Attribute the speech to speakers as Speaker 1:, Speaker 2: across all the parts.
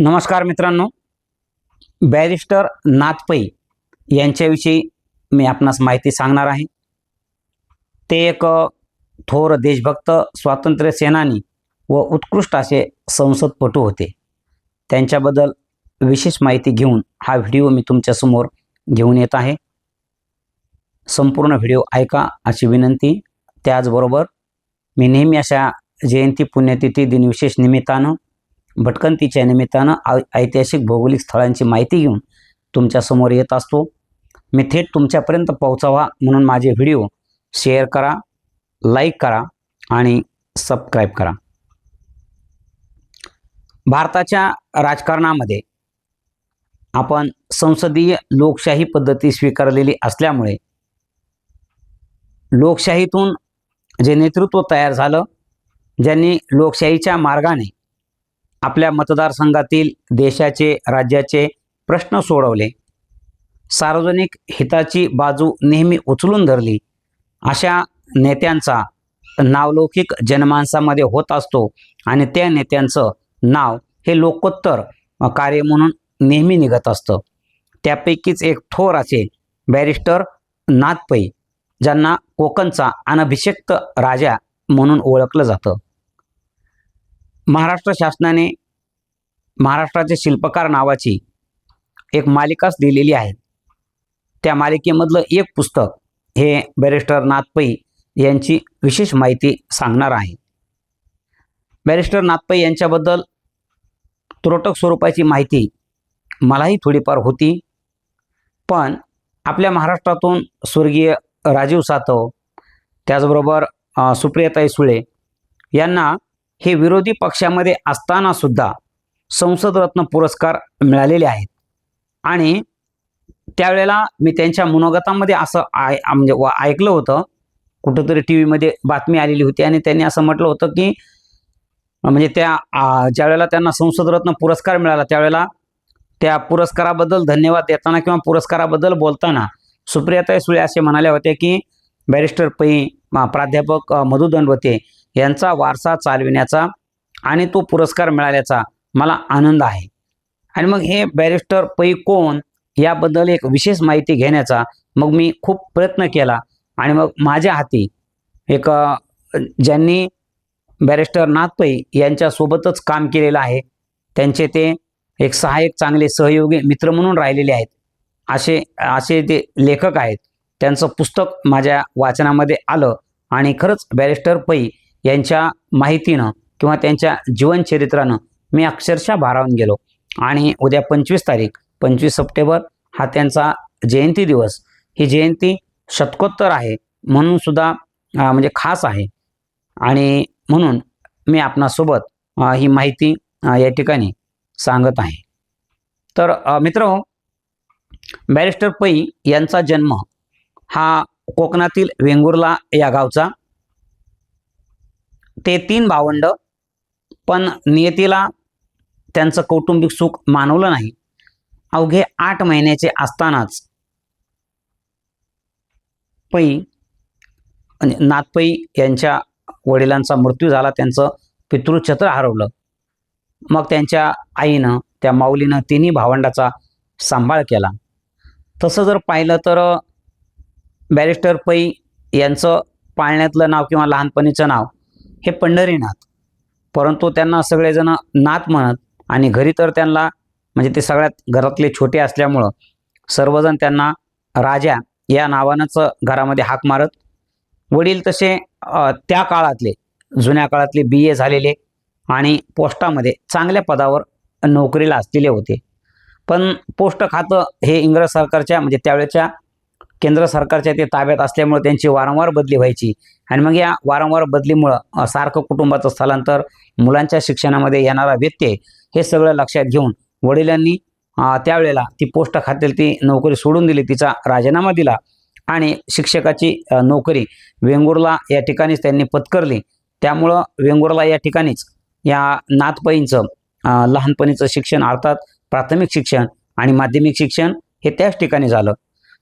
Speaker 1: नमस्कार मित्रांनो. बॅरिस्टर नाथ यांच्याविषयी मी आपणास माहिती सांगणार आहे. ते एक थोर देशभक्त स्वातंत्र्य सेनानी व उत्कृष्ट असे संसदपटू होते. त्यांच्याबद्दल विशेष माहिती घेऊन हा व्हिडिओ मी तुमच्यासमोर घेऊन येत आहे. संपूर्ण व्हिडिओ ऐका अशी विनंती. त्याचबरोबर मी नेहमी अशा जयंती पुण्यतिथी दिनविशेष निमित्तानं भटकंतीच्या निमित्तानं ऐतिहासिक भौगोलिक स्थळांची माहिती घेऊन तुमच्यासमोर येत असतो. मी थेट तुमच्यापर्यंत पोहोचावा म्हणून माझे व्हिडिओ शेअर करा लाईक करा आणि सबस्क्राईब करा. भारताच्या राजकारणामध्ये आपण संसदीय लोकशाही पद्धती स्वीकारलेली असल्यामुळे लोकशाहीतून जे नेतृत्व तयार झालं ज्यांनी लोकशाहीच्या मार्गाने आपल्या मतदारसंघातील देशाचे राज्याचे प्रश्न सोडवले. सार्वजनिक हिताची बाजू नेहमी उचलून धरली. अशा नेत्यांचा नावलौकिक जनमानसामध्ये होत असतो आणि त्या नेत्यांचं नाव हे लोकोत्तर कार्य म्हणून नेहमी निघत असतं. त्यापैकीच एक थोर असे बॅरिस्टर नाथपै ज्यांना कोकणचा अनभिषेक्त राजा म्हणून ओळखलं जातं. महाराष्ट्र शासनाने महाराष्ट्राचे शिल्पकार नावाची एक मालिकाच दिलेली आहे. त्या मालिकेमधलं एक पुस्तक हे बॅरिस्टर नाथपै यांची विशेष माहिती सांगणार आहे. बॅरिस्टर नाथपै यांच्याबद्दल तुरटक स्वरूपाची माहिती मलाही थोडीफार होती. पण आपल्या महाराष्ट्रातून स्वर्गीय राजीव सातव त्याचबरोबर अ, सुप्रियाताई सुळे यांना हे विरोधी पक्षामध्ये असताना सुद्धा संसदरत्न पुरस्कार मिळालेले आहेत. आणि त्यावेळेला मी त्यांच्या मनोगतामध्ये असं आय म्हणजे ऐकलं होतं. कुठंतरी टी व्हीमध्ये बातमी आलेली होती आणि त्यांनी असं म्हटलं होतं की म्हणजे त्या ज्यावेळेला त्यांना संसदरत्न पुरस्कार मिळाला त्यावेळेला त्या पुरस्काराबद्दल धन्यवाद देताना किंवा पुरस्काराबद्दल बोलताना सुप्रियाताई सुळे असे म्हणाले होते की बॅरिस्टर पै प्राध्यापक अ, मधु दंडवते यांचा वारसा चालविण्याचा आणि तो पुरस्कार मिळाल्याचा मला आनंद आहे. आणि मग हे बॅरिस्टर पै कोण याबद्दल एक विशेष माहिती घेण्याचा मग मी खूप प्रयत्न केला. आणि मग माझ्या हाती एक ज्यांनी बॅरिस्टर नाथ पै यांच्यासोबतच काम केलेलं आहे त्यांचे ते एक सहाय्यक चांगले सहयोगी मित्र म्हणून राहिलेले आहेत. असे असे ते लेखक आहेत. त्यांचं पुस्तक माझ्या वाचनामध्ये आलं आणि खरंच बॅरिस्टर पै यांच्या माहितीनं किंवा त्यांच्या जीवनचरित्रानं मी अक्षरशः भारावून गेलो. आणि उद्या पंचवीस तारीख पंचवीस सप्टेंबर हा त्यांचा जयंती दिवस. ही जयंती शतकोत्तर आहे म्हणून सुद्धा म्हणजे खास आहे. आणि म्हणून मी आपणासोबत ही माहिती या ठिकाणी सांगत आहे. तर मित्र हो, बॅरिस्टर पै यांचा जन्म हा कोकणातील वेंगुर्ला या गावचा ते तीन भावंड पण नियतीला त्यांचं कौटुंबिक सुख मानवलं नाही. अवघे आठ महिन्याचे असतानाच पै म्हणजे नाथपै यांच्या वडिलांचा मृत्यू झाला त्यांचं पितृछत्र हरवलं. मग त्यांच्या आईनं त्या माऊलीनं तिन्ही भावंडाचा सांभाळ केला. तसं जर पाहिलं तर बॅरिस्टर पै यांचं पाळण्यातलं नाव किंवा लहानपणीचं नाव हे पंढरीनाथ परंतु त्यांना सगळेजण नाथ म्हणत आणि घरी तर त्यांना म्हणजे ते सगळ्यात घरातले छोटे असल्यामुळं सर्वजण त्यांना राजा या नावानंच घरामध्ये हाक मारत. वडील तसे त्या काळातले जुन्या काळातले बी ए झालेले आणि पोस्टामध्ये चांगल्या पदावर नोकरीला असलेले होते. पण पोस्ट खातं हे इंग्रज सरकारच्या म्हणजे त्यावेळेच्या केंद्र सरकारच्या ते ताब्यात असल्यामुळे त्यांची वारंवार बदली व्हायची. आणि मग या वारंवार बदलीमुळं सारखं कुटुंबाचं स्थलांतर मुलांच्या शिक्षणामध्ये येणारा व्यत्यय हे सगळं लक्षात घेऊन वडिलांनी त्यावेळेला ती पोस्ट खात्यात ती नोकरी सोडून दिली तिचा राजीनामा दिला आणि शिक्षकाची नोकरी वेंगुर्ला या ठिकाणीच त्यांनी पत्करली. त्यामुळं वेंगुर्ला या ठिकाणीच या नातपईंचं लहानपणीचं शिक्षण अर्थात प्राथमिक शिक्षण आणि माध्यमिक शिक्षण हे त्याच ठिकाणी झालं.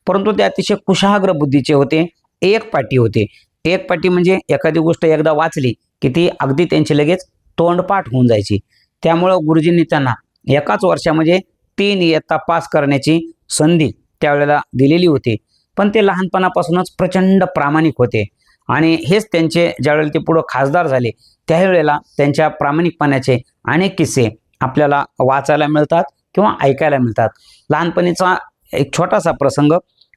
Speaker 1: परंतु ते अतिशय कुशाग्र बुद्धीचे होते एक पाटी होते. एक पाटी म्हणजे एखादी गोष्ट एकदा वाचली की ती अगदी त्यांची लगेच तोंडपाठ होऊन जायची. त्यामुळं गुरुजींनी त्यांना एकाच वर्षामध्ये म्हणजे तीन इयत्ता पास करण्याची संधी त्यावेळेला दिलेली होती. पण ते लहानपणापासूनच प्रचंड प्रामाणिक होते. आणि हेच त्यांचे ज्यावेळेला ते पुढं खासदार झाले त्यावेळेला त्यांच्या प्रामाणिकपणाचे अनेक किस्से आपल्याला वाचायला मिळतात किंवा ऐकायला मिळतात. लहानपणीचा एक छोटासा प्रसंग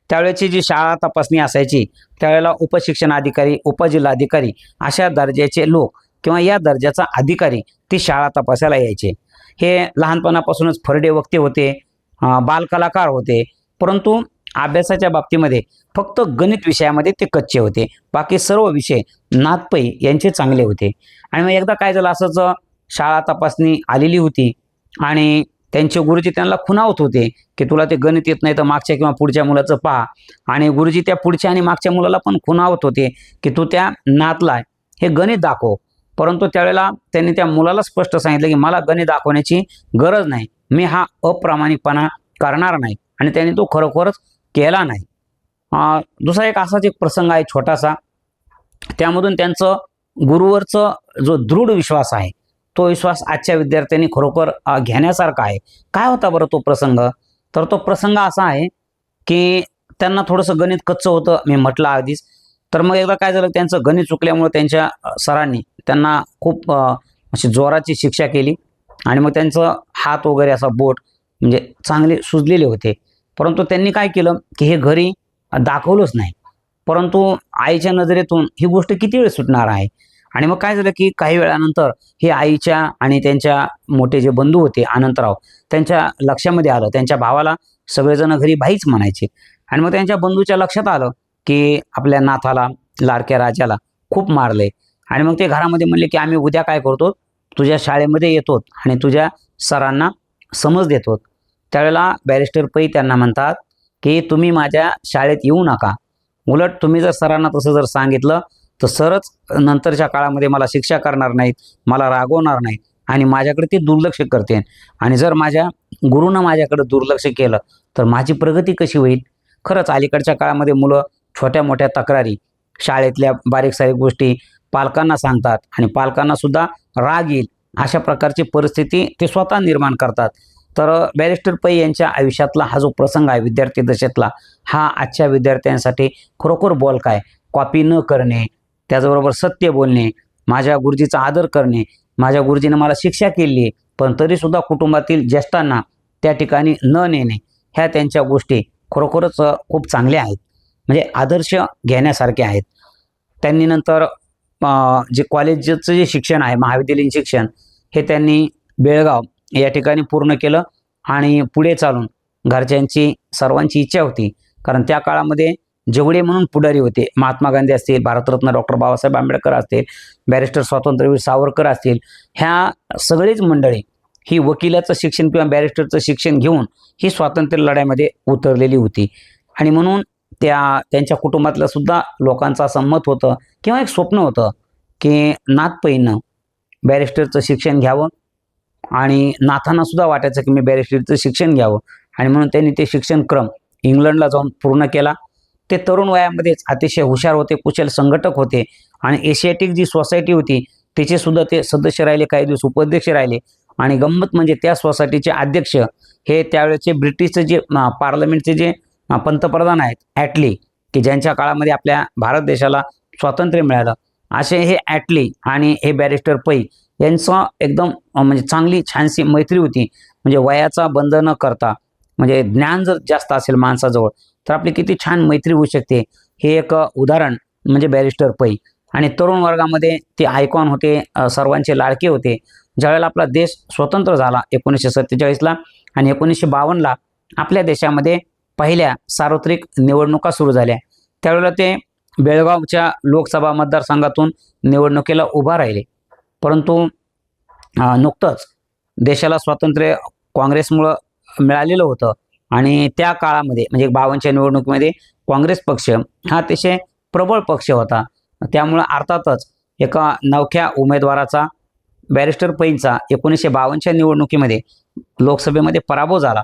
Speaker 1: त्यावेळेची जी शाळा तपासणी असायची त्यावेळेला उपशिक्षण अधिकारी उपजिल्हाधिकारी अशा दर्जाचे लोक किंवा या दर्जाचा अधिकारी ती शाळा तपासायला यायचे. हे लहानपणापासूनच फरडे वक्ते होते बालकलाकार होते परंतु अभ्यासाच्या बाबतीमध्ये फक्त गणित विषयामध्ये ते कच्चे होते. बाकी सर्व विषय नाथपै यांचे चांगले होते. आणि मग एकदा काय झालं असंच शाळा तपासणी आलेली होती आणि त्यांचे गुरुजी त्यांना खुणावत होते की तुला ते गणित येत नाही तर मागच्या किंवा पुढच्या मुलाचं पहा. आणि गुरुजी त्या पुढच्या आणि मागच्या मुलाला पण खुणावत होते की तू त्या नातला हे गणित दाखव. परंतु त्यावेळेला त्यांनी त्या मुलाला स्पष्ट सांगितलं की मला गणित दाखवण्याची गरज नाही. मी हा अप्रामाणिकपणा करणार नाही. आणि त्यांनी तो खरोखरच केला नाही. दुसरा एक असाच एक प्रसंग आहे छोटासा. त्यामधून त्यांचं गुरुवरचं जो दृढ विश्वास आहे तो विश्वास आजच्या विद्यार्थ्यांनी खरोखर घेण्यासारखा आहे. काय होता बरं तो प्रसंग? तर तो प्रसंग असा आहे की त्यांना थोडंसं गणित कच्चं होतं मी म्हटलं आधीच. तर मग एकदा काय झालं त्यांचं गणित चुकल्यामुळे त्यांच्या सरांनी त्यांना खूप अशी जोराची शिक्षा केली आणि मग त्यांचं हात वगैरे असा बोट म्हणजे चांगले सुजलेले होते. परंतु त्यांनी काय केलं की हे घरी दाखवलंच नाही. परंतु आईच्या नजरेतून ही गोष्ट किती वेळ सुटणार आहे? आणि मग काय झालं की काही वेळानंतर हे आईच्या आणि त्यांच्या मोठे जे बंधू होते अनंतराव त्यांच्या लक्षामध्ये आलं. त्यांच्या भावाला सगळेजण घरी भाईच म्हणायचे. आणि मग त्यांच्या बंधूच्या लक्षात आलं की आपल्या नाथाला लाडक्या राजाला खूप मारले. आणि मग ते घरामध्ये म्हणले की आम्ही उद्या काय करतो? तुझ्या शाळेमध्ये येतो आणि तुझ्या सरांना समज देतो त्यावेळेला बॅरिस्टर पै त्यांना म्हणतात की तुम्ही माझ्या शाळेत येऊ नका. उलट तुम्ही जर सरांना तसं जर सांगितलं तर सरच नंतरच्या काळामध्ये मला शिक्षा करणार नाहीत मला रागवणार नाहीत आणि माझ्याकडे ते दुर्लक्ष करते. आणि जर माझ्या गुरुनं माझ्याकडे दुर्लक्ष केलं तर माझी प्रगती कशी होईल? खरंच अलीकडच्या काळामध्ये मुलं छोट्या मोठ्या तक्रारी शाळेतल्या बारीक सारीक गोष्टी पालकांना सांगतात आणि पालकांनासुद्धा राग येईल अशा प्रकारची परिस्थिती ते स्वतः निर्माण करतात. तर बॅरिस्टर पै यांच्या आयुष्यातला हा जो प्रसंग आहे विद्यार्थी दशेतला हा आजच्या विद्यार्थ्यांसाठी खरोखर बोलक आहे कॉपी न करणे त्याचबरोबर सत्य बोलणे माझ्या गुरुजीचा आदर करणे माझ्या गुरुजीने मला शिक्षा केली आहे पण तरीसुद्धा कुटुंबातील ज्येष्ठांना त्या ठिकाणी न नेणे ह्या त्यांच्या गोष्टी खरोखरच खूप चांगल्या आहेत. म्हणजे आदर्श घेण्यासारखे आहेत. त्यांनी नंतर जे कॉलेजचं जे शिक्षण आहे महाविद्यालयीन शिक्षण हे त्यांनी बेळगाव या ठिकाणी पूर्ण केलं आणि पुढे चालून घरच्यांची सर्वांची इच्छा होती. कारण त्या काळामध्ये जेवढे म्हणून पुढारी होते. महात्मा गांधी असतील भारतरत्न डॉक्टर बाबासाहेब आंबेडकर असतील बॅरिस्टर स्वातंत्र्यवीर सावरकर असतील ह्या सगळीच मंडळी ही वकिलाचं शिक्षण किंवा बॅरिस्टरचं शिक्षण घेऊन ही स्वातंत्र्य लढ्यामध्ये उतरलेली होती. आणि म्हणून त्या त्यांच्या कुटुंबातल्या सुद्धा लोकांचं असं मत होतं किंवा एक स्वप्न होतं की नाथपैनं बॅरिस्टरचं शिक्षण घ्यावं आणि नाथांना सुद्धा वाटायचं की मी बॅरिस्टरचं शिक्षण घ्यावं. आणि म्हणून त्यांनी ते शिक्षण क्रम इंग्लंडला जाऊन पूर्ण केला. ते तरुण वयामध्येच अतिशय हुशार होते कुशल संघटक होते आणि एशियाटिक जी सोसायटी होती तिचे सुद्धा ते सदस्य राहिले काही दिवस उपाध्यक्ष राहिले आणि गंमत म्हणजे त्या सोसायटीचे अध्यक्ष हे त्यावेळेचे ब्रिटिशचे जे पार्लमेंटचे जे पंतप्रधान आहेत ॲटली की ज्यांच्या काळामध्ये आपल्या भारत देशाला स्वातंत्र्य मिळालं. असे हे ॲटली आणि हे बॅरिस्टर पै यांचं एकदम म्हणजे चांगली छानशी मैत्री होती. म्हणजे वयाचा बंध न करता म्हणजे ज्ञान जर जास्त असेल माणसाजवळ तर आपली किती छान मैत्री होऊ शकते. हे एक उदाहरण म्हणजे बॅरिस्टर पै. आणि तरुण वर्गामध्ये ते आयकॉन होते सर्वांचे लाडके होते. ज्यावेळेला आपला देश स्वतंत्र झाला एकोणीसशे सत्तेचाळीसला आणि एकोणीसशे बावन्नला आपल्या देशामध्ये पहिल्या सार्वत्रिक निवडणुका सुरू झाल्या. त्यावेळेला ते बेळगावच्या लोकसभा मतदारसंघातून निवडणुकीला उभा राहिले. परंतु नुकतंच देशाला स्वातंत्र्य काँग्रेसमुळं मिळालेलं होतं. आणि त्या काळामध्ये म्हणजे बावनच्या निवडणुकीमध्ये काँग्रेस पक्ष हा अतिशय प्रबळ पक्ष होता. त्यामुळं अर्थातच एका नवख्या उमेदवाराचा बॅरिस्टर पैंचा एकोणीसशे बावन्नच्या निवडणुकीमध्ये लोकसभेमध्ये पराभव झाला.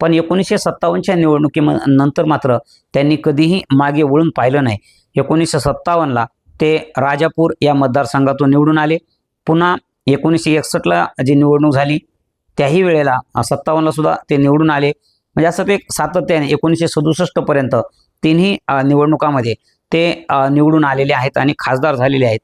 Speaker 1: पण एकोणीसशे सत्तावन्नच्या निवडणुकी नंतर मात्र त्यांनी कधीही मागे वळून पाहिलं नाही. एकोणीसशे सत्तावन्नला ते राजापूर या मतदारसंघातून निवडून आले. पुन्हा एकोणीसशे एकसष्टला जी निवडणूक झाली त्याही वेळेला सत्तावन्नला सुद्धा ते निवडून आले. म्हणजे असं ते सातत्याने एकोणीसशे सदुसष्टपर्यंत तिन्ही निवडणुकामध्ये ते निवडून आलेले आहेत आणि खासदार झालेले आहेत.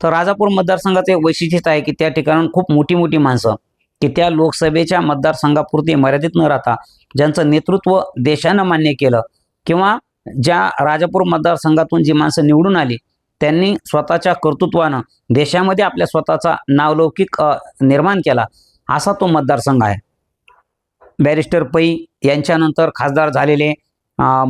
Speaker 1: तर राजापूर मतदारसंघाचे वैशिष्ट्य आहे की त्या ठिकाणून खूप मोठी मोठी माणसं की त्या लोकसभेच्या मतदारसंघापुरती मर्यादित न राहता ज्यांचं नेतृत्व देशानं मान्य केलं किंवा ज्या राजापूर मतदारसंघातून जी माणसं निवडून आली त्यांनी स्वतःच्या कर्तृत्वानं देशामध्ये आपल्या स्वतःचा नावलौकिक निर्माण केला. असा तो मतदारसंघ आहे. बॅरिस्टर पै यांच्यानंतर खासदार झालेले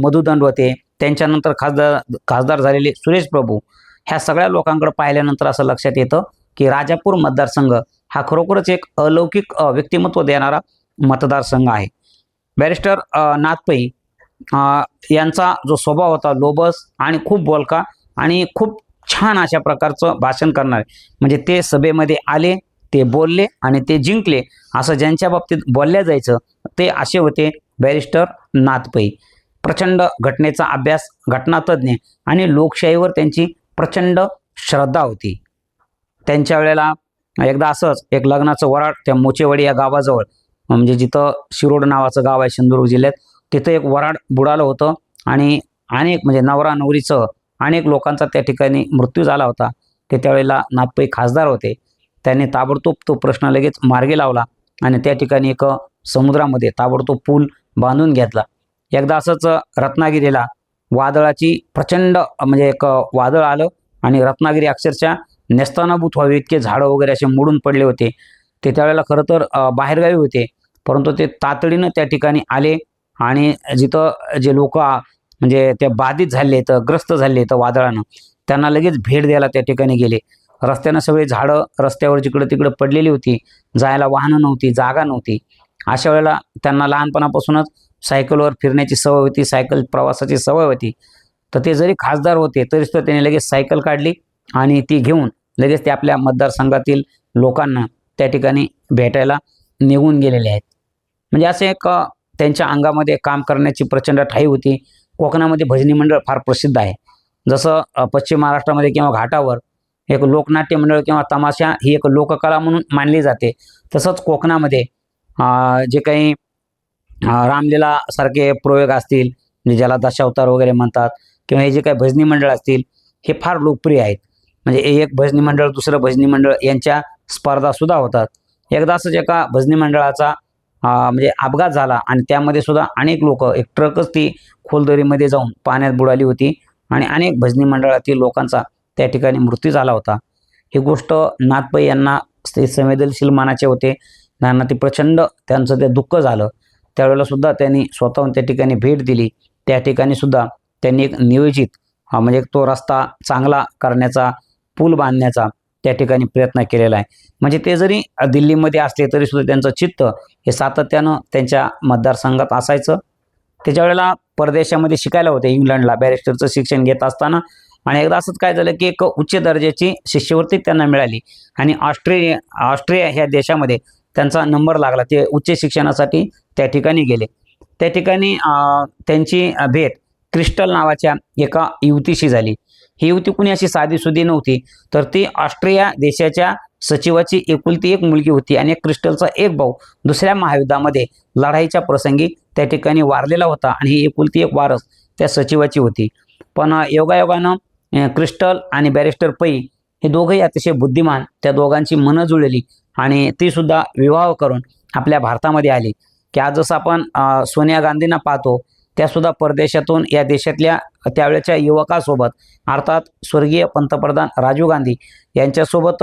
Speaker 1: मधु दंडवते त्यांच्यानंतर खासदार खासदार झालेले सुरेश प्रभू ह्या सगळ्या लोकांकडे पाहिल्यानंतर असं लक्षात येतं की राजापूर मतदारसंघ हा खरोखरच एक अलौकिक व्यक्तिमत्व देणारा मतदारसंघ आहे. बॅरिस्टर नाथपै यांचा जो स्वभाव होता लोबस आणि खूप बोलका आणि खूप छान अशा प्रकारचं भाषण करणारे म्हणजे ते सभेमध्ये आले ते बोलले आणि ते जिंकले. असं ज्यांच्या बाबतीत बोलल्या जायचं ते असे होते बॅरिस्टर नाथपै प्रचंड घटनेचा अभ्यास घटनातज्ञ आणि लोकशाहीवर त्यांची प्रचंड श्रद्धा होती. त्यांच्या वेळेला एकदा असंच एक लग्नाचं वराड त्या मोचेवाडी या गावाजवळ म्हणजे जिथं शिरोड नावाचं गाव आहे सिंधुदुर्ग जिल्ह्यात तिथं एक वराड बुडालं होतं आणि अनेक म्हणजे नवरा नवरीचं अनेक लोकांचा त्या ठिकाणी मृत्यू झाला होता. ते त्यावेळेला नागपै खासदार होते. त्यांनी ताबडतोब तो प्रश्न लगेच मार्गी लावला आणि त्या ठिकाणी एक समुद्रामध्ये ताबडतोब पूल बांधून घेतला. एकदा असंच रत्नागिरीला वादळाची प्रचंड म्हणजे एक वादळ आलं आणि रत्नागिरी अक्षरशः नेस्तानाभूत व्हावे इतके झाडं वगैरे असे मोडून पडले होते. ते त्यावेळेला खरं तर बाहेरगावी होते. परंतु ते तातडीनं त्या ठिकाणी आले आणि जिथं जे लोक म्हणजे ते बाधित झाले तर ग्रस्त झाले तर वादळानं त्यांना लगेच भेट द्यायला त्या ठिकाणी गेले. रस्त्यानं सगळी झाडं रस्त्यावर जिकडं तिकडं पडलेली होती जायला वाहनं नव्हती जागा नव्हती. अशा वेळेला त्यांना लहानपणापासूनच सायकलवर फिरण्याची सवय होती सायकल प्रवासाची सवय होती. तर ते जरी खासदार होते तरी सुद्धा त्यांनी लगेच सायकल काढली आणि ती घेऊन लगेच ते आपल्या मतदारसंघातील लोकांना त्या ठिकाणी भेटायला निघून गेलेले आहेत. म्हणजे असं एक त्यांच्या अंगामध्ये काम करण्याची प्रचंड ठाई होती. कोकणामध्ये भजनी मंडळ फार प्रसिद्ध आहे. जसं पश्चिम महाराष्ट्रामध्ये किंवा घाटावर एक लोकनाट्य मंडळ किंवा तमाशा ही एक लोककला म्हणून मानली जाते. तसंच कोकणामध्ये जे काही रामलीला सारखे प्रयोग असतील म्हणजे ज्याला दशावतार वगैरे म्हणतात किंवा हे जे काही भजनी मंडळ असतील हे फार लोकप्रिय आहेत. म्हणजे एक भजनी मंडळ दुसरं भजनी मंडळ यांच्या स्पर्धासुद्धा होतात. एकदा असंच एका भजनी मंडळाचा म्हणजे अपघात झाला आणि त्यामध्ये सुद्धा अनेक लोक एक ट्रकच ती खोलदरीमध्ये जाऊन पाण्यात बुडाली होती आणि अनेक भजनी मंडळातील लोकांचा त्या ठिकाणी मृत्यू झाला होता. ही गोष्ट नाथपै यांना ते संवेदनशील मानाचे होते. नाना ते प्रचंड त्यांचं ते दुःख झालं. त्यावेळेला सुद्धा त्यांनी स्वतःहून त्या ठिकाणी भेट दिली. त्या ठिकाणी सुद्धा त्यांनी एक नियोजित म्हणजे तो रस्ता चांगला करण्याचा पूल बांधण्याचा त्या ठिकाणी प्रयत्न केलेला आहे. म्हणजे ते जरी दिल्लीमध्ये असले तरी सुद्धा त्यांचं चित्त हे सातत्यानं त्यांच्या मतदारसंघात असायचं. त्याच्या वेळेला परदेशामध्ये शिकायला होते. इंग्लंडला बॅरिस्टरचं शिक्षण घेत असताना आणि एकदा असंच काय झालं की एक उच्च दर्जाची शिष्यवृत्ती त्यांना मिळाली. आणि ऑस्ट्रेलिया ऑस्ट्रिया ह्या देशामध्ये त्यांचा नंबर लागला. ते उच्च शिक्षणासाठी त्या ठिकाणी गेले. त्या ठिकाणी त्यांची भेट क्रिस्टल नावाच्या एका युवतीशी झाली. ही युवती कुणी अशी साधीसुधी नव्हती तर ती ऑस्ट्रिया देशाच्या सचिवाची एकुलती एक मुलगी होती आणि एक क्रिस्टलचा एक भाऊ दुसऱ्या महायुद्धामध्ये लढाईच्या प्रसंगी त्या ठिकाणी वारलेला होता आणि ही एकुलती एक वारस त्या सचिवाची होती. पण योगायोगानं क्रिस्टल आणि बॅरिस्टर पै हे दोघंही अतिशय बुद्धिमान त्या दोघांची मनं जुळली आणि ती सुद्धा विवाह करून आपल्या भारतामध्ये आली. की आज जसं आपण सोनिया गांधींना पाहतो त्यासुद्धा परदेशातून या देशातल्या त्यावेळेच्या युवकासोबत अर्थात स्वर्गीय पंतप्रधान राजीव गांधी यांच्यासोबत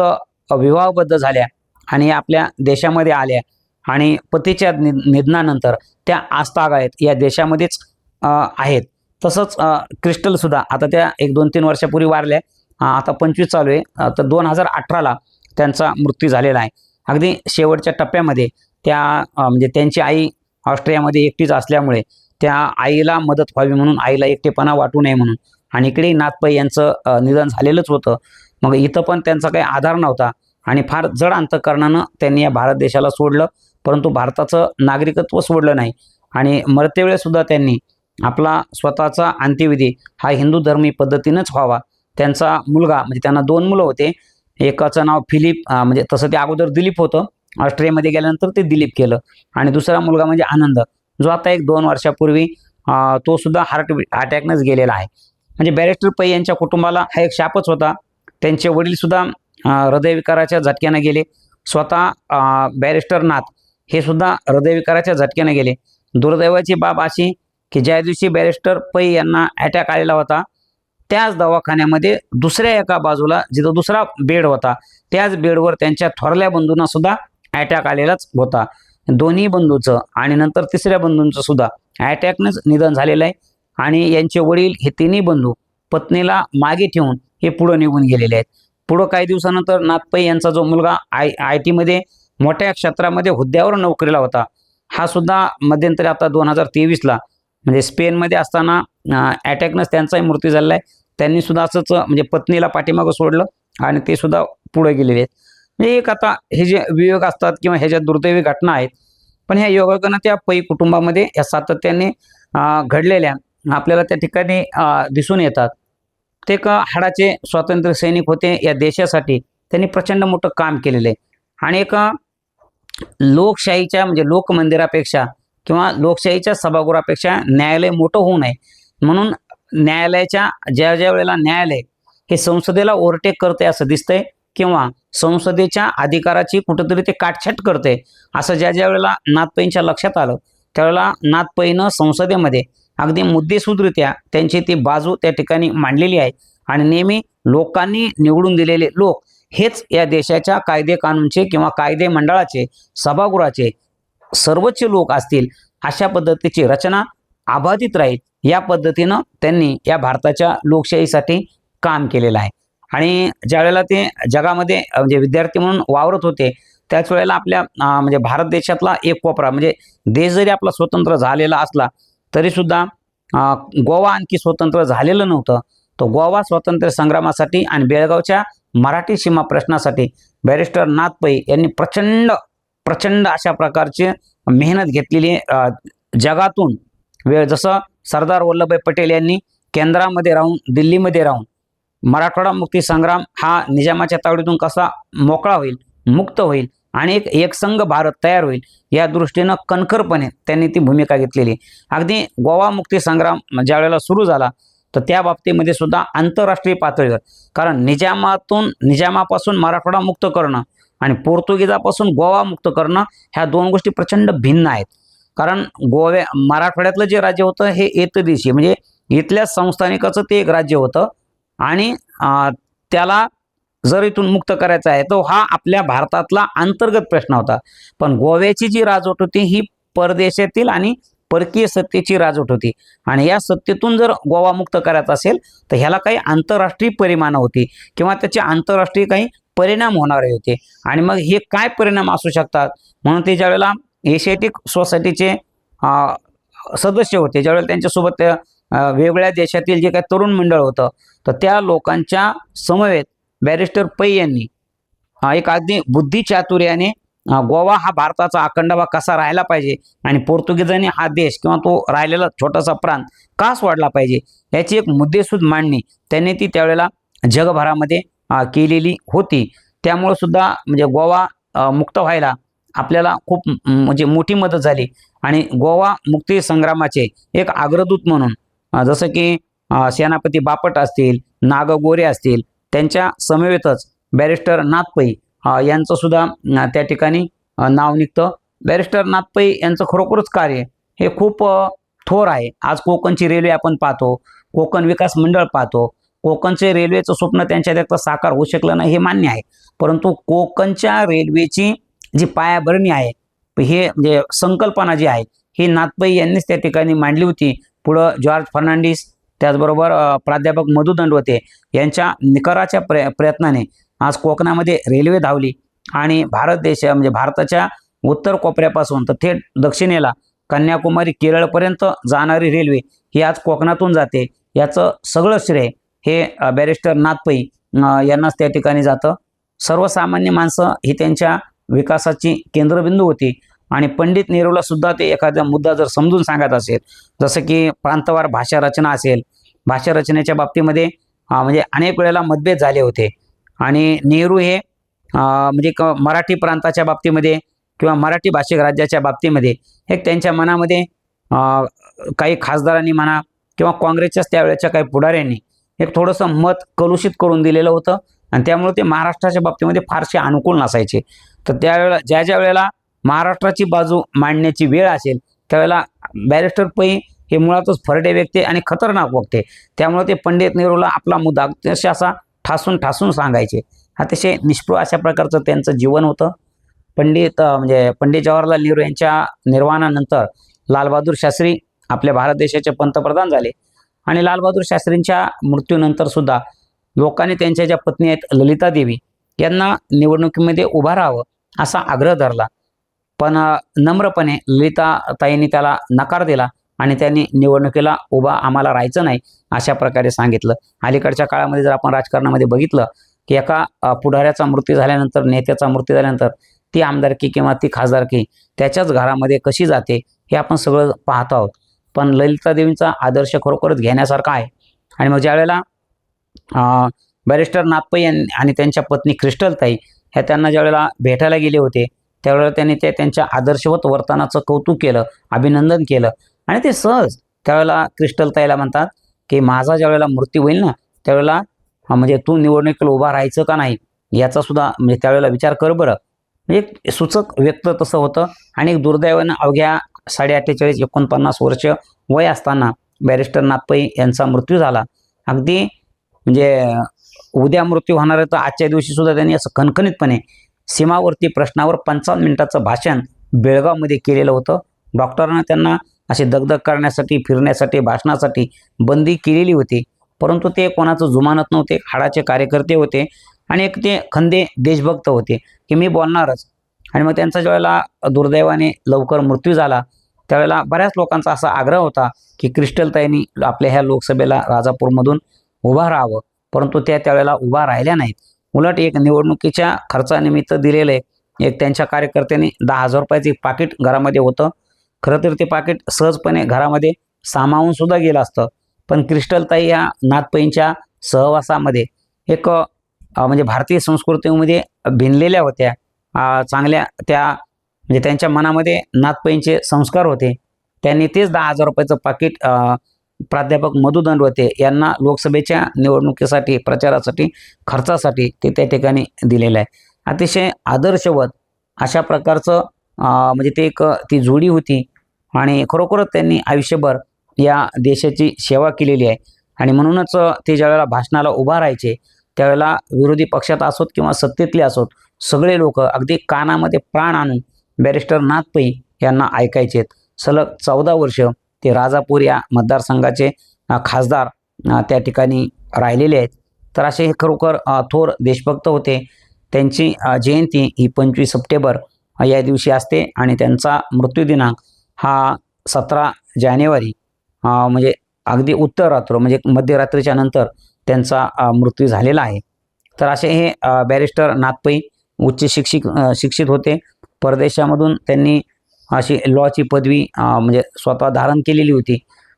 Speaker 1: विवाहबद्ध झाल्या आणि आपल्या देशामध्ये आल्या. आणि पतीच्या नि निधनानंतर त्या आस्थागायत या देशामध्येच आहेत. तसंच क्रिस्टलसुद्धा आता त्या एक दोन तीन वर्षापूर्वी वारल्या. आता पंचवीस चालू आहे. तर दोन हजार अठराला त्यांचा मृत्यू झालेला आहे. अगदी शेवटच्या टप्प्यामध्ये त्या म्हणजे त्यांची आई ऑस्ट्रियामध्ये एकटीच असल्यामुळे त्या आईला मदत व्हावी म्हणून आईला एकटेपणा वाटू नये म्हणून. आणि इकडे नाथपै यांचं निधन झालेलंच होतं. मग इथं पण त्यांचा काही आधार नव्हता. आणि फार जड अंतकरणानं त्यांनी या भारत देशाला सोडलं. परंतु भारताचं नागरिकत्व सोडलं नाही. आणि मरतेवेळेसुद्धा त्यांनी आपला स्वतःचा अंत्यविधी हा हिंदू धर्मी पद्धतीनंच व्हावा. त्यांचा मुलगा म्हणजे त्यांना दोन मुलं होते. एकाचं नाव फिलिप म्हणजे तसं ते अगोदर दिलीप होतं. ऑस्ट्रेलियामध्ये गेल्यानंतर ते दिलीप केलं. आणि दुसरा मुलगा म्हणजे आनंद. जो आता एक दोन वर्षापूर्वी तो सुद्धा हार्ट अटॅकनंच गेलेला आहे. म्हणजे बॅरिस्टर पै यांच्या कुटुंबाला हा एक शापच होता. त्यांचे वडीलसुद्धा हृदयविकाराच्या झटक्यानं गेले. स्वतः बॅरिस्टर नाथ हे सुद्धा हृदयविकाराच्या झटक्यानं गेले. दुर्दैवाची बाब अशी की ज्या दिवशी बॅरिस्टर पै यांना अटॅक आलेला होता त्याच दवाखान्यामध्ये दुसऱ्या एका बाजूला जिथं दुसरा बेड होता त्याच बेडवर त्यांच्या थोरल्या बंधूंना सुद्धा अटॅक आलेलाच होता. दोन्ही बंधूचं आणि नंतर तिसऱ्या बंधूंचं सुद्धा अटॅकनंच निधन झालेलं आहे. आणि यांचे वडील हे तिन्ही बंधू पत्नीला मागे ठेवून हे पुढं निघून गेलेले आहेत. पुढं काही दिवसानंतर नाथपै यांचा जो मुलगा आय आय टीमध्ये मोठ्या क्षेत्रामध्ये हुद्द्यावर नोकरीला होता हा सुद्धा मध्यंतरी आता दोन हजार तेवीसला म्हणजे स्पेनमध्ये असताना अटॅकनंच त्यांचाही मृत्यू झालेला आहे. त्यांनी सुद्धा असंच म्हणजे पत्नीला पाठीमागं सोडलं आणि ते सुद्धा पुढे गेलेले आहेत. म्हणजे एक आता हे जे वियोग असतात किंवा ह्या ज्या दुर्दैवी घटना आहेत पण ह्या योगायोगानं त्या पै कुटुंबामध्ये या सातत्याने घडलेल्या आपल्याला त्या ठिकाणी दिसून येतात. ते का हाडाचे स्वातंत्र्य सैनिक होते या देशासाठी त्यांनी प्रचंड मोठं काम केलेलं आहे. आणि एक लोकशाहीच्या म्हणजे लोकमंदिरापेक्षा किंवा लोकशाहीच्या सभागृहापेक्षा न्यायालय मोठं होऊ नये. म्हणून न्यायालयाच्या ज्या ज्या वेळेला न्यायालय हे संसदेला ओव्हरटेक करते असं दिसतंय किंवा संसदेच्या अधिकाराची कुठंतरी ते काटछाट करते असं ज्या ज्या वेळेला नाथपैंच्या लक्षात आलं त्यावेळेला नाथपैनं संसदेमध्ये अगदी मुद्देसूदरित्या त्यांची ती बाजू त्या ठिकाणी मांडलेली आहे. आणि नेहमी लोकांनी निवडून दिलेले लोक हेच या देशाच्या कायदे कानूनचे किंवा कायदे मंडळाचे सभागृहाचे सर्वोच्च लोक असतील अशा पद्धतीची रचना अबाधित राहील. या पद्धतीनं त्यांनी या भारताच्या लोकशाहीसाठी काम केलेलं आहे. आणि ज्यावेळेला ते जगामध्ये म्हणजे विद्यार्थी म्हणून वावरत होते त्याच वेळेला आपल्या म्हणजे भारत देशातला एक कोपरा म्हणजे देश जरी आपला स्वतंत्र झालेला असला तरीसुद्धा गोवा आणखी स्वतंत्र झालेलं नव्हतं. तो गोवा स्वातंत्र्य संग्रामासाठी आणि बेळगावच्या मराठी सीमा प्रश्नासाठी बॅरिस्टर नाथ पै यांनी प्रचंड प्रचंड अशा प्रकारची मेहनत घेतलेली जगातून वेळ जसं सरदार वल्लभभाई पटेल यांनी केंद्रामध्ये राहून दिल्लीमध्ये राहून मराठवाडा मुक्ती संग्राम हा निजामाच्या तावडीतून कसा मोकळा होईल मुक्त होईल आणि एक एकसंघ भारत तयार होईल या दृष्टीनं कणखरपणे त्यांनी ती भूमिका घेतलेली अगदी गोवा मुक्ती संग्राम ज्या वेळेला सुरू झाला तर त्या बाबतीमध्ये सुद्धा आंतरराष्ट्रीय पातळीवर कारण निजामातून निजामापासून मराठवाडा मुक्त करणं आणि पोर्तुगीजापासून गोवा मुक्त करणं ह्या दोन गोष्टी प्रचंड भिन्न आहेत. कारण गोव्या मराठवाड्यातलं जे राज्य होतं हे एकदेशी म्हणजे इथल्या संस्थानिकाचं ते एक राज्य होतं. आणि त्याला जर इथून मुक्त करायचा आहे तो हा आपल्या भारतातला अंतर्गत प्रश्न होता. पण गोव्याची जी राजवट होती ही परदेशातील आणि परकीय सत्तेची राजवट होती. आणि या सत्तेतून जर गोवा मुक्त करायचा असेल तर ह्याला काही आंतरराष्ट्रीय परिमाणं होती. किंवा त्याचे आंतरराष्ट्रीय काही परिणाम होणारे होते. आणि मग हे काय परिणाम असू शकतात? म्हणून ते ज्यावेळेला एशियाटिक सोसायटीचे सदस्य होते ज्यावेळेला त्यांच्यासोबत वेगवेगळ्या देशातील जे काही तरुण मंडळ होतं तर त्या लोकांच्या समवेत बॅरिस्टर पै यांनी एक अगदी बुद्धिचातुर्याने गोवा हा भारताचा अखंड भाग कसा राहिला पाहिजे आणि पोर्तुगीजांनी हा देश किंवा तो राहिलेला छोटासा प्रांत का सोडला पाहिजे? याची एक मुद्देसूद मांडणी त्यांनी ती त्यावेळेला जगभरामध्ये केलेली होती. त्यामुळं सुद्धा म्हणजे गोवा मुक्त व्हायला आपल्याला खूप म्हणजे मोठी मदत झाली. आणि गोवा मुक्ती संग्रामाचे एक अग्रदूत म्हणून जसं की सेनापती बापट असतील नागगोरे असतील त्यांच्या समवेतच बॅरिस्टर नाथपै यांचं सुद्धा त्या ठिकाणी नाव निघतं. बॅरिस्टर नाथपै यांचं खरोखरच कार्य हे खूप थोर आहे. आज कोकणची रेल्वे आपण पाहतो कोकण विकास मंडळ पाहतो कोकणचे रेल्वेचं स्वप्न त्यांच्या त्यात साकार होऊ शकलं नाही हे मान्य आहे. परंतु कोकणच्या रेल्वेची जी पायाभरणी आहे हे म्हणजे संकल्पना जी आहे ही नाथपै यांनीच त्या ठिकाणी मांडली होती. पुढं जॉर्ज फर्नांडिस त्याचबरोबर प्राध्यापक मधु दंडवते यांच्या निकराच्या प्रय प्रयत्नाने आज कोकणामध्ये रेल्वे धावली आणि भारत देश म्हणजे भारताच्या उत्तर कोपऱ्यापासून तर थेट दक्षिणेला कन्याकुमारी केरळपर्यंत जाणारी रेल्वे ही आज कोकणातून जाते. याचं सगळं श्रेय हे बॅरिस्टर नाथपै यांनाच त्या ठिकाणी जातं. सर्वसामान्य माणसं ही त्यांच्या विकासाची केंद्रबिंदू होती. आणि पंडित नेहरूला सुद्धा ते एखादा मुद्दा जर समजून सांगत असेल जसं की प्रांतवार भाषा रचना असेल भाषा रचनेच्या बाबतीमध्ये म्हणजे अनेक वेळेला मतभेद झाले होते. आणि नेहरू हे म्हणजे क मराठी प्रांताच्या बाबतीमध्ये किंवा मराठी भाषिक राज्याच्या बाबतीमध्ये एक त्यांच्या मनामध्ये काही खासदारांनी म्हणा किंवा काँग्रेसच्याच त्यावेळेच्या काही पुढाऱ्यांनी एक थोडंसं मत कलुषित करून दिलेलं होतं. आणि त्यामुळे ते महाराष्ट्राच्या बाबतीमध्ये फारसे अनुकूल नसायचे. तर त्यावेळेला ज्या ज्या वेळेला महाराष्ट्राची बाजू मांडण्याची वेळ असेल त्यावेळेला बॅरिस्टर पै हे मुळातच फरडे व्यक्ती आणि खतरनाक वक्ते. त्यामुळे ते पंडित नेहरूला आपला मुद्दा अतिशय असा ठासून ठासून सांगायचे. अतिशय निष्प्र अशा प्रकारचं त्यांचं जीवन होतं. पंडित म्हणजे पंडित जवाहरलाल नेहरू यांच्या निर्वाणानंतर लालबहादूर शास्त्री आपल्या भारत देशाचे पंतप्रधान झाले. आणि लालबहादूर शास्त्रींच्या मृत्यूनंतर सुद्धा लोकांनी त्यांच्या ज्या पत्नी आहेत ललिता देवी यांना निवडणुकीमध्ये उभा राहावं असा आग्रह धरला. पण नम्रपणे ललिता ताईंनी त्याला नकार दिला आणि त्यांनी निवडणुकीला उभा आम्हाला राहायचं नाही अशा प्रकारे सांगितलं. अलीकडच्या काळामध्ये जर आपण राजकारणामध्ये बघितलं की एका पुढाऱ्याचा मृत्यू झाल्यानंतर नेत्याचा मृत्यू झाल्यानंतर ती आमदारकी किंवा ती खासदारकी त्याच्याच घरामध्ये कशी जाते हे आपण सगळं पाहतो आहोत. पण ललितादेवींचा आदर्श खरोखरच घेण्यासारखा आहे. आणि मग ज्यावेळेला बॅरिस्टर नाथपै आणि त्यांच्या पत्नी क्रिस्टलताई ह्या त्यांना ज्यावेळेला भेटायला गेले होते त्यावेळेला त्यांनी ते त्यांच्या आदर्शवत वर्तनाचं कौतुक केलं अभिनंदन केलं. आणि ते सहज त्यावेळेला क्रिस्टलताईला म्हणतात की माझा ज्यावेळेला मृत्यू होईल ना त्यावेळेला म्हणजे तू निवडणुकीला उभा राहायचं का नाही याचा सुद्धा म्हणजे त्यावेळेला विचार कर बरं. म्हणजे एक सूचक व्यक्त तसं होतं आणि एक दुर्दैवानं अवघ्या साडे अठ्ठेचाळीस एकोणपन्नास वर्ष वय असताना बॅरिस्टर नाथपै यांचा मृत्यू झाला. अगदी म्हणजे उद्या मृत्यू होणार आहे तर आजच्या दिवशी सुद्धा त्यांनी असं खणखणीतपणे सीमावर्ती प्रश्नावर पंचावन्न मिनिटाचं भाषण बेळगावमध्ये केलेलं होतं. डॉक्टरांना त्यांना असे दगदग करण्यासाठी फिरण्यासाठी भाषणासाठी बंदी केलेली होती. परंतु ते कोणाचं जुमानत नव्हते हाडाचे कार्यकर्ते होते आणि एक ते खंदे देशभक्त होते. की मी बोलणारच. आणि मग त्यांचा ज्यावेळेला दुर्दैवाने लवकर मृत्यू झाला त्यावेळेला बऱ्याच लोकांचा असा आग्रह होता की क्रिस्टलताईंनी आपल्या ह्या लोकसभेला राजापूरमधून उभा राहावं. परंतु त्या त्यावेळेला उभा राहिल्या नाहीत. उलट एक निवडणुकीच्या खर्चानिमित्त दिलेलं आहे एक त्यांच्या कार्यकर्त्यांनी दहा हजार रुपयाचे पाकिट घरामध्ये होतं. खरं तर ते पाकिट सहजपणे घरामध्ये सामावून सुद्धा गेलं असतं. पण क्रिस्टलताई या नाथपैंच्या सहवासामध्ये एक म्हणजे भारतीय संस्कृतीमध्ये भिनलेल्या होत्या. चांगल्या त्या म्हणजे त्यांच्या मनामध्ये नातपैंचे संस्कार होते. त्यांनी तेच दहा हजार रुपयाचं पाकिट प्राध्यापक मधु दंडवते यांना लोकसभेच्या निवडणुकीसाठी प्रचारासाठी खर्चासाठी ते त्या ठिकाणी दिलेलं आहे. अतिशय आदर्शवत अशा प्रकारचं म्हणजे ते एक ती जोडी होती आणि खरोखरच त्यांनी आयुष्यभर या देशाची सेवा केलेली आहे. आणि म्हणूनच ते ज्यावेळेला भाषणाला उभा राहायचे त्यावेळेला विरोधी पक्षात असोत किंवा सत्तेतले असोत सगळे लोक अगदी कानामध्ये प्राण आणून बॅरिस्टर नाथपै यांना ऐकायचेत सलग चौदा वर्ष ते राजापूर या मतदारसंघाचे खासदार त्या ठिकाणी राहिलेले आहेत. तर असे हे खरोखर थोर देशभक्त होते. त्यांची जयंती ही पंचवीस सप्टेंबर या दिवशी असते आणि त्यांचा मृत्यूदिनांक हा सतरा जानेवारी म्हणजे अगदी उत्तर रात्र म्हणजे मध्यरात्रीच्या नंतर त्यांचा मृत्यू झालेला आहे. तर असे हे बॅरिस्टर नाथपै उच्च शिक्षिक शिक्षित होते. परदेशामधून त्यांनी अशी लॉची पदवी म्हणजे स्वतः धारण केलेली होती.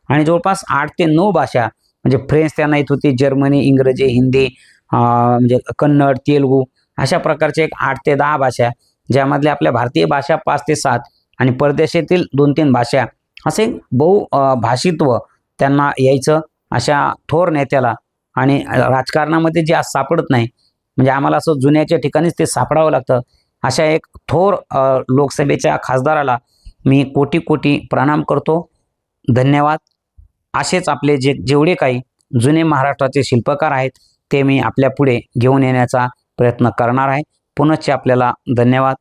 Speaker 1: आणि जवळपास आठ ते नऊ भाषा म्हणजे फ्रेंच त्यांना येत होती जर्मनी इंग्रजी हिंदी म्हणजे कन्नड तेलगू अशा प्रकारचे एक आठ ते दहा भाषा ज्यामधल्या आपल्या भारतीय भाषा पाच ते सात आणि परदेशातील दोन तीन भाषा असे बहु भाषित्व त्यांना यायचं अशा थोर नेत्याला. आणि राजकारणामध्ये जे आज सापडत नाही म्हणजे आम्हाला असं जुन्याच्या ठिकाणीच ते सापडावं लागतं. अशा एक थोर लोकसभेच्या खासदाराला मी कोटी कोटी प्रणाम करतो. धन्यवाद. असेच आपले जे जेवढे काही जुने महाराष्ट्राचे शिल्पकार आहेत ते मी आपल्या पुढे घेऊन येण्याचा प्रयत्न करणार आहे. पुनश्च आपल्याला धन्यवाद.